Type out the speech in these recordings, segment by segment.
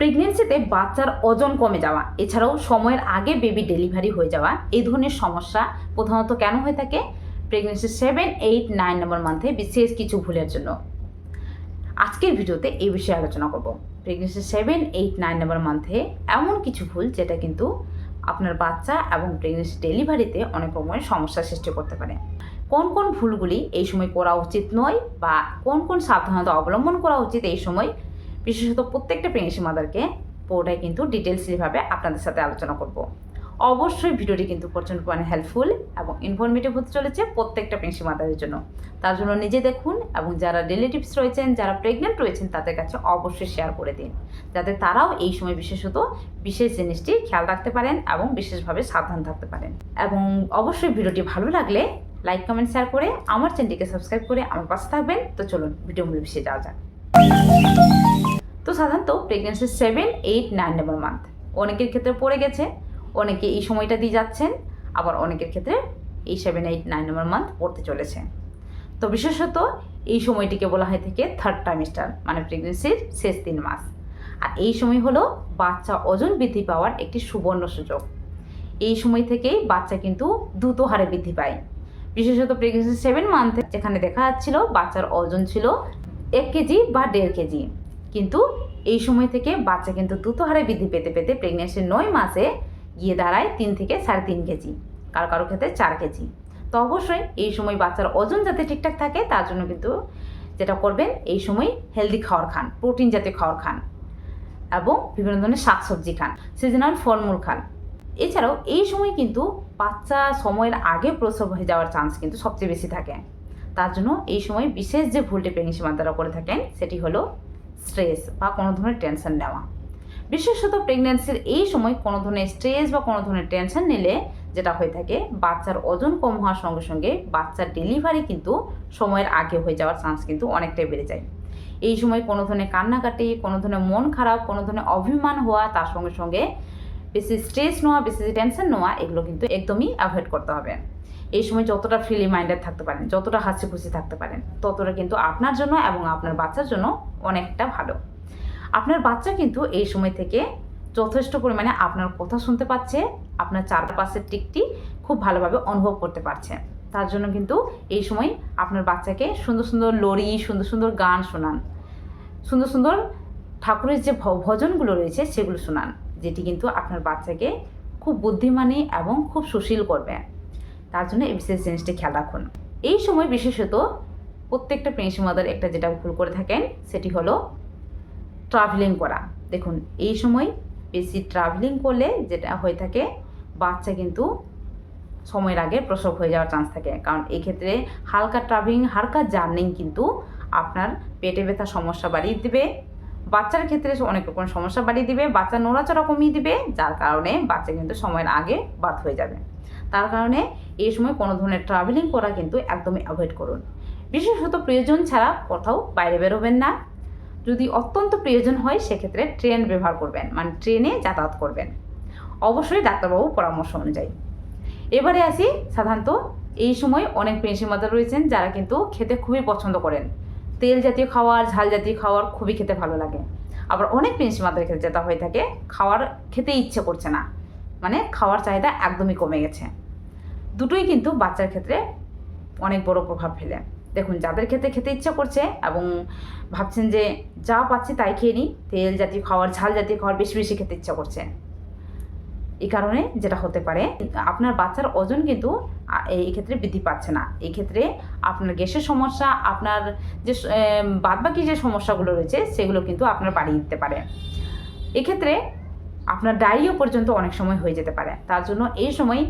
প্রেগনেন্সিতে বাচ্চার ওজন কমে যাওয়া, এছাড়াও সময়ের আগে বেবি ডেলিভারি হয়ে যাওয়া, এই ধরনের সমস্যা প্রধানত কেন হয়ে থাকে? Pregnancy seven eight nine number মান্থে বিশেষ কিছু ভুলের জন্য। আজকের ভিডিওতে এই বিষয়ে আলোচনা করব। Pregnancy seven eight nine number মান্থে এমন কিছু ভুল যেটা কিন্তু আপনার বাচ্চা এবং প্রেগনেন্সি ডেলিভারিতে অনেক রকমের সমস্যার সৃষ্টি করতে পারে। কোন কোন ভুলগুলি এই সময় করা উচিত নয় বা কোন কোন সাবধানতা অবলম্বন করা উচিত এই সময় বিশেষত প্রত্যেকটা প্রেগনেন্সি মাদারকে পুরোটাই কিন্তু ডিটেলসলিভাবে আপনাদের সাথে আলোচনা করব। অবশ্যই ভিডিওটি কিন্তু প্রচণ্ড পরিমাণে হেল্পফুল এবং ইনফরমেটিভ হতে চলেছে প্রত্যেকটা প্রেগনেন্সি মাদারের জন্য। তার জন্য নিজে দেখুন এবং যারা রিলেটিভস রয়েছেন, যারা প্রেগনেন্ট রয়েছেন, তাদের কাছে অবশ্যই শেয়ার করে দিন। যাতে তারাও এই সময় বিশেষত বিশেষ জিনিসটি খেয়াল রাখতে পারেন এবং বিশেষভাবে সাবধান থাকতে পারেন। এবং অবশ্যই ভিডিওটি ভালো লাগলে লাইক কমেন্ট শেয়ার করে আমার চ্যানেলটিকে সাবস্ক্রাইব করে আমার পাশে থাকবেন। তো চলুন ভিডিও মূল বিষয়ে যাওয়া যাক। তো সাধারণত pregnancy seven eight nine number month অনেকের ক্ষেত্রে পড়ে গেছে, অনেকে এই সময়টা দিয়ে যাচ্ছেন, আবার অনেকের ক্ষেত্রে এই seven eight nine number month পড়তে চলেছে। তো বিশেষত এই সময়টিকে বলা হয় থেকে থার্ড ট্রাইমিস্টার মানে প্রেগনেন্সির শেষ তিন মাস। আর এই সময় হলো বাচ্চা ওজন বৃদ্ধি পাওয়ার একটি সুবর্ণ সুযোগ। এই সময় থেকেই বাচ্চা কিন্তু দ্রুত হারে বৃদ্ধি পায়। বিশেষত প্রেগনেন্সি সেভেন মান্থে যেখানে দেখা যাচ্ছিল বাচ্চার ওজন ছিল এক কেজি বা দেড় কেজি। কিন্তু এই সময় থেকে বাচ্চা কিন্তু দ্রুত হারে বৃদ্ধি পেতে পেতে প্রেগনেন্সির নয় মাসে গিয়ে দাঁড়ায় তিন থেকে সাড়ে তিন কেজি, কারও কারও ক্ষেত্রে চার কেজি। তো অবশ্যই এই সময় বাচ্চার ওজন যাতে ঠিকঠাক থাকে, তার জন্য কিন্তু যেটা করবেন, এই সময় হেলদি খাওয়ার খান প্রোটিন জাতীয় খাওয়ার খান এবং বিভিন্ন ধরনের শাকসবজি খান সিজনাল ফলমূল খান। এছাড়াও এই সময় কিন্তু বাচ্চা সময়ের আগে প্রসব হয়ে যাওয়ার চান্স কিন্তু সবচেয়ে বেশি থাকে। তার জন্য এই সময় বিশেষ যে ভুলটি প্রেগনেন্সি মাতারা করে থাকেন, সেটি হলো স্ট্রেস বা কোনো ধরনের টেনশন নেওয়া। বিশেষত প্রেগনেন্সির এই সময় কোনো ধরনের স্ট্রেস বা কোনো ধরনের টেনশন নিলে যেটা হয়ে থাকে, বাচ্চার ওজন কম হওয়ার সঙ্গে সঙ্গে বাচ্চার ডেলিভারি কিন্তু সময়ের আগে হয়ে যাওয়ার চান্স কিন্তু অনেকটাই বেড়ে যায়। এই সময় কোনো ধরনের কান্নাকাটি, কোনো ধরনের মন খারাপ, কোনো ধরনের অভিমান হওয়া, তার সঙ্গে সঙ্গে বেশি স্ট্রেস নেওয়া, বেশি টেনশন নেওয়া, এগুলো কিন্তু একদমই অ্যাভয়েড করতে হবে। এই সময় যতটা ফ্রিলি মাইন্ডেড থাকতে পারেন, যতটা হাসি খুশি থাকতে পারেন, ততটা কিন্তু আপনার জন্য এবং আপনার বাচ্চার জন্য অনেকটা ভালো। আপনার বাচ্চা কিন্তু এই সময় থেকে যথেষ্ট পরিমাণে আপনার কথা শুনতে পাচ্ছে, আপনার চারপাশের দিকটি খুব ভালোভাবে অনুভব করতে পারছে। তার জন্য কিন্তু এই সময় আপনার বাচ্চাকে সুন্দর সুন্দর লড়ি, সুন্দর সুন্দর গান শোনান। সুন্দর সুন্দর ঠাকুরের যে ভজনগুলো রয়েছে সেগুলো শোনান, যেটি কিন্তু আপনার বাচ্চাকে খুব বুদ্ধিমানী এবং খুব সুশীল করবে। তার জন্য এই বিশেষ জিনিসটি খেয়াল রাখুন। এই সময় বিশেষত প্রত্যেকটা প্রেগনেন্সি মাদার একটা যেটা ভুল করে থাকেন, সেটি হলো ট্রাভেলিং করা। দেখুন, এই সময় বেশি ট্রাভেলিং করলে যেটা হয়ে থাকে, বাচ্চা কিন্তু সময়ের আগে প্রসব হয়ে যাওয়ার চান্স থাকে। কারণ এই ক্ষেত্রে হালকা ট্রাভেলিং হালকা জার্নিং কিন্তু আপনার পেটে ব্যথা সমস্যা বাড়িয়ে দিবে। বাচ্চার ক্ষেত্রে অনেক রকম সমস্যা বাড়িয়ে দিবে, বাচ্চা নড়াচড়া কমিয়ে দিবে, যার কারণে বাচ্চা কিন্তু সময়ের আগে বার্থ হয়ে যাবে। তার কারণে এই সময় কোনো ধরনের ট্রাভেলিং করা কিন্তু একদমই অ্যাভয়েড করুন। বিশেষত প্রয়োজন ছাড়া কোথাও বাইরে বেরোবেন না। যদি অত্যন্ত প্রয়োজন হয়, সেক্ষেত্রে ট্রেন ব্যবহার করবেন মানে ট্রেনে যাতায়াত করবেন। অবশ্যই ডাক্তারবাবু পরামর্শ অনুযায়ী। এবারে আসি সাধারণত এই সময় অনেক পেন্সি মাদার রয়েছেন, যারা কিন্তু খেতে খুবই পছন্দ করেন। তেল জাতীয় খাবার ঝাল জাতীয় খাবার খুবই খেতে ভালো লাগে। আবার অনেক পেন্সি মাদার ক্ষেত্রে যেটা হয়ে থাকে, খাওয়ার খেতে ইচ্ছে করছে না। মানে খাওয়ার চাহিদা একদমই কমে গেছে। দুটোই কিন্তু বাচ্চার ক্ষেত্রে অনেক বড় প্রভাব ফেলে। দেখুন, যাদের ক্ষেত্রে খেতে ইচ্ছা করছে এবং ভাবছেন যে যা পাচ্ছি তাই খেয়ে নিই, তেল জাতীয় খাওয়ার, ঝাল জাতীয় খাওয়ার বেশি বেশি খেতে ইচ্ছা করছে। এই কারণে যেটা হতে পারে, আপনার বাচ্চার ওজন কিন্তু এই ক্ষেত্রে বৃদ্ধি পাচ্ছে না। এই ক্ষেত্রে আপনার গ্যাসের সমস্যা, আপনার যে বাদবাকি যে সমস্যাগুলো রয়েছে, সেগুলো কিন্তু আপনার বাড়িয়ে দিতে পারে। এক্ষেত্রে আপনার ডায়রিয়া পর্যন্ত অনেক সময় হয়ে যেতে পারে। তার জন্য এই সময়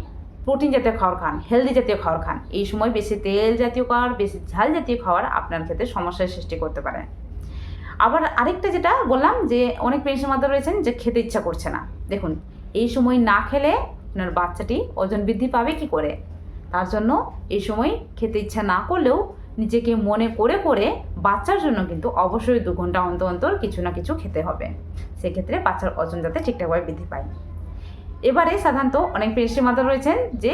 প্রোটিন জাতীয় খাবার খান, হেলদি জাতীয় খাবার খান। এই সময় বেশি তেল জাতীয় খাবার বেশি ঝাল জাতীয় খাবার আপনার ক্ষেত্রে সমস্যার সৃষ্টি করতে পারে। আবার আরেকটা যেটা বললাম যে, অনেক পেশেন্টের মধ্যে রয়েছেন যে খেতে ইচ্ছা করছে না। দেখুন এই সময় না খেলে আপনার বাচ্চাটি ওজন বৃদ্ধি পাবে কি করে? তার জন্য এই সময় খেতে ইচ্ছা না করলেও নিজেকে মনে করে করে বাচ্চার জন্য কিন্তু অবশ্যই দু ঘণ্টা অন্তর অন্তর কিছু না কিছু খেতে হবে। সেক্ষেত্রে বাচ্চার ওজন যাতে ঠিকঠাকভাবে বৃদ্ধি পায়। এবারে সাধারণত অনেক পেশি মাতা রয়েছেন যে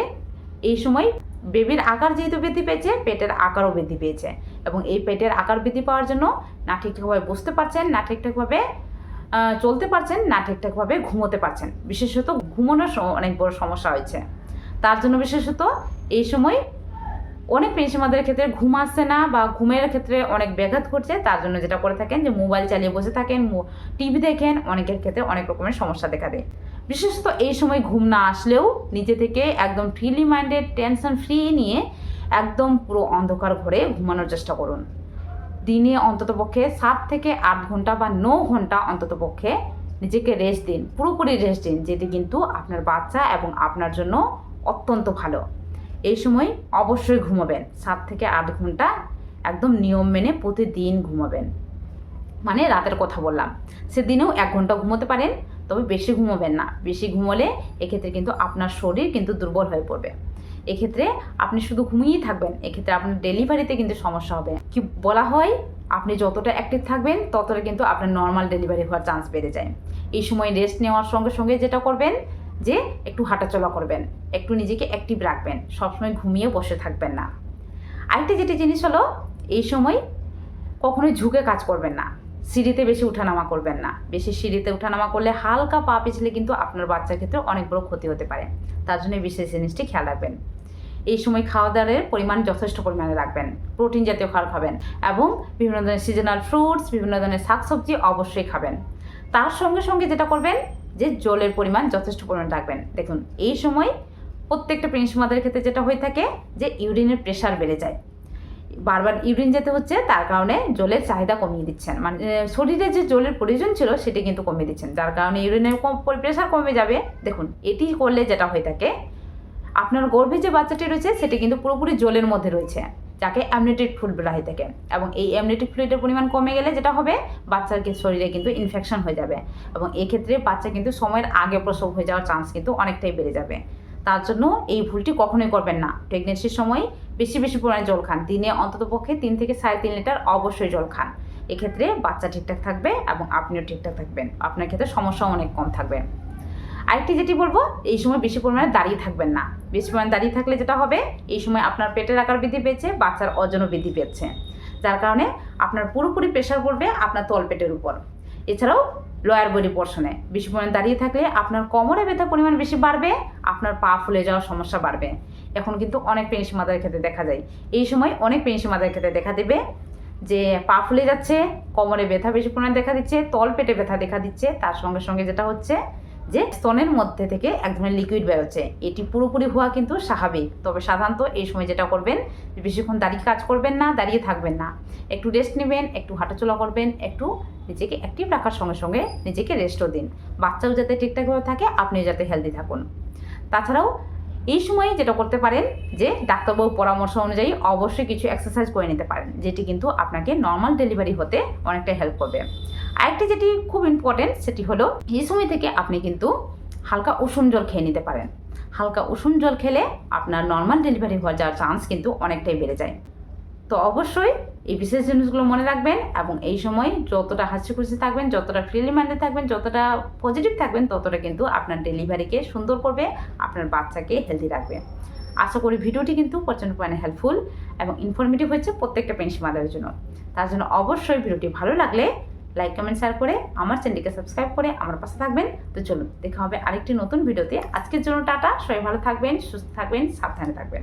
এই সময় বেবির আকার যেহেতু বৃদ্ধি পেয়েছে, পেটের আকারও বৃদ্ধি পেয়েছে। এবং এই পেটের আকার বৃদ্ধি পাওয়ার জন্য না ঠিকঠাকভাবে বুঝতে পারছেন, না ঠিকঠাকভাবে চলতে পারছেন, না ঠিকঠাকভাবে ঘুমোতে পারছেন। বিশেষত ঘুমানোর অনেক বড় সমস্যা হয়েছে। তার জন্য বিশেষত এই সময় অনেক পেনশনারদের ক্ষেত্রে ঘুম আসছে না বা ঘুমের ক্ষেত্রে অনেক ব্যাঘাত ঘটছে। তার জন্য যেটা করে থাকেন যে, মোবাইল চালিয়ে বসে থাকেন টিভি দেখেন, অনেকের ক্ষেত্রে অনেক রকমের সমস্যা দেখা দেয়। বিশেষত এই সময় ঘুম না আসলেও নিজে থেকে একদম ফ্রিলি মাইন্ডেড, টেনশন ফ্রি নিয়ে একদম পুরো অন্ধকার ঘরে ঘুমানোর চেষ্টা করুন। দিনে অন্ততপক্ষে সাত থেকে আট ঘণ্টা বা ন ঘণ্টা অন্ততপক্ষে নিজেকে রেস্ট দিন, পুরোপুরি রেস্ট দিন, যেটি কিন্তু আপনার বাচ্চা এবং আপনার জন্য অত্যন্ত ভালো। এই সময় অবশ্যই ঘুমাবেন। সাত থেকে আট ঘণ্টা একদম নিয়ম মেনে প্রতিদিন ঘুমাবেন। মানে রাতের কথা বললাম। সেদিনেও এক ঘণ্টা ঘুমোতে পারেন, তবে বেশি ঘুমোবেন না। বেশি ঘুমোলে এক্ষেত্রে কিন্তু আপনার শরীর কিন্তু দুর্বল হয়ে পড়বে। এক্ষেত্রে আপনি শুধু ঘুমিয়েই থাকবেন, এক্ষেত্রে আপনার ডেলিভারিতে কিন্তু সমস্যা হবে। কি বলা হয়, আপনি যতটা অ্যাক্টিভ থাকবেন, ততটা কিন্তু আপনার নর্মাল ডেলিভারি হওয়ার চান্স বেড়ে যায়। এই সময় রেস্ট নেওয়ার সঙ্গে সঙ্গে যেটা করবেন, যে একটু হাঁটাচলা করবেন, একটু নিজেকে অ্যাক্টিভ রাখবেন, সবসময় ঘুমিয়ে বসে থাকবেন না। আরেকটা যেটি জিনিস হলো, এই সময় কখনোই ঝুঁকে কাজ করবেন না। সিঁড়িতে বেশি উঠানামা করবেন না। বেশি সিঁড়িতে উঠানামা করলে হালকা পা পিছলে কিন্তু আপনার বাচ্চার ক্ষেত্রে অনেক বড় ক্ষতি হতে পারে। তার জন্য বিশেষ জিনিসটি খেয়াল রাখবেন। এই সময় খাওয়া দাওয়ার পরিমাণ যথেষ্ট পরিমাণে রাখবেন, প্রোটিন জাতীয় খাবার খাবেন এবং বিভিন্ন ধরনের সিজনাল ফ্রুটস বিভিন্ন ধরনের শাকসবজি অবশ্যই খাবেন। তার সঙ্গে সঙ্গে যেটা করবেন যে জলের পরিমাণ যথেষ্ট পরিমাণে রাখবেন। দেখুন, এই সময় প্রত্যেকটা প্রিন্সমাদের ক্ষেত্রে যেটা হয়ে থাকে যে ইউরিনের প্রেশার বেড়ে যায়। বারবার ইউরিন যেতে হচ্ছে, তার কারণে জলের চাহিদা কমিয়ে দিচ্ছেন। মানে শরীরে যে জলের প্রয়োজন ছিল, সেটি কিন্তু কমিয়ে দিচ্ছেন। যার কারণে ইউরিনের প্রেশার কমে যাবে। দেখুন, এটি করলে যেটা হয়ে থাকে আপনার গর্ভে যে বাচ্চাটি রয়েছে, সেটি কিন্তু পুরোপুরি জলের মধ্যে রয়েছে, যাকে অ্যামনেটিক ফ্লুইড বলা হয়ে থাকে এবং এই অ্যামনেটিক ফ্লুইডের পরিমাণ কমে গেলে যেটা হবে বাচ্চার শরীরে কিন্তু ইনফেকশন হয়ে যাবে। এবং এক্ষেত্রে বাচ্চা কিন্তু সময়ের আগে প্রসব হয়ে যাওয়ার চান্স কিন্তু অনেকটাই বেড়ে যাবে। তার জন্য এই ভুলটি কখনোই করবেন না। প্রেগনেন্সির সময় বেশি বেশি পরিমাণে জল খান। দিনে অন্ততপক্ষে তিন থেকে সাড়ে তিন লিটার অবশ্যই জল খান। এক্ষেত্রে বাচ্চা ঠিকঠাক থাকবে এবং আপনিও ঠিকঠাক থাকবেন। আপনার ক্ষেত্রে সমস্যা অনেক কম থাকবে। আরেকটি যেটি বলব, এই সময় বেশি পরিমাণে দাঁড়িয়ে থাকবেন না। বেশি পরিমাণে দাঁড়িয়ে থাকলে যেটা হবে, এই সময় আপনার পেটের আকার বৃদ্ধি পেয়েছে, বাচ্চার ওজনও বৃদ্ধি পেয়েছে। যার কারণে আপনার পুরোপুরি প্রেশার পড়বে আপনার তলপেটের উপর। এছাড়াও লয়ার বডি পোর্শনে বেশি পরিমাণ দাঁড়িয়ে থাকলে আপনার কোমরে ব্যথার পরিমাণ বেশি বাড়বে, আপনার পা ফুলে যাওয়ার সমস্যা বাড়বে। এখন কিন্তু অনেক পেনশি মাদার ক্ষেত্রে দেখা যায়। এই সময় অনেক পেনশি মাদার ক্ষেত্রে দেখা দেবে যে পা ফুলে যাচ্ছে, কোমরে ব্যথা বেশি পরিমাণে দেখা দিচ্ছে, তল পেটে ব্যথা দেখা দিচ্ছে, তার সঙ্গে সঙ্গে যেটা হচ্ছে যে স্তনের মধ্যে থেকে এক ধরনের লিকুইড বেরোচ্ছে। এটি পুরোপুরি হওয়া কিন্তু স্বাভাবিক। তবে সাধারণত এই সময় যেটা করবেন, বেশিক্ষণ দাঁড়িয়ে কাজ করবেন না, দাঁড়িয়ে থাকবেন না। একটু রেস্ট নেবেন, একটু হাঁটাচলা করবেন, একটু নিজেকে অ্যাক্টিভ রাখার সঙ্গে সঙ্গে নিজেকে রেস্টও দিন। বাচ্চাও যাতে ঠিকঠাকভাবে থাকে, আপনিও যাতে হেলদি থাকুন। তাছাড়াও এই সময়ে যেটা করতে পারেন যে ডাক্তারবাবুর পরামর্শ অনুযায়ী অবশ্যই কিছু এক্সারসাইজ করে নিতে পারেন, যেটি কিন্তু আপনাকে নর্মাল ডেলিভারি হতে অনেকটা হেল্প করবে। আরেকটি যেটি খুব ইম্পর্টেন্ট সেটি হলো, এই সময় থেকে আপনি কিন্তু হালকা উষুম জল খেয়ে নিতে পারেন। হালকা উষুম জল খেলে আপনার নর্মাল ডেলিভারি হওয়ার যাওয়ার চান্স কিন্তু অনেকটাই বেড়ে যায়। তো অবশ্যই এই বিশেষ জিনিসগুলো মনে রাখবেন এবং এই সময় যতটা হাসি খুশি থাকবেন, যতটা ফ্রিলি মাইন্ডে থাকবেন, যতটা পজিটিভ থাকবেন, ততটা কিন্তু আপনার ডেলিভারিকে সুন্দর করবে, আপনার বাচ্চাকে হেলদি রাখবে। আশা করি ভিডিওটি কিন্তু প্রচণ্ড পরিমাণে হেল্পফুল এবং ইনফরমেটিভ হয়েছে প্রত্যেকটা পেনশন মাদারের জন্য। তার জন্য অবশ্যই ভিডিওটি ভালো লাগলে লাইক কমেন্ট শেয়ার করে আমার চ্যানেলকে সাবস্ক্রাইব করে আমার পাশে থাকবেন। তো চলুন, দেখা হবে আরেকটি নতুন ভিডিওতে। আজকের জন্য টাটা, সবাই ভালো থাকবেন, সুস্থ থাকবেন, সাবধানে থাকবেন।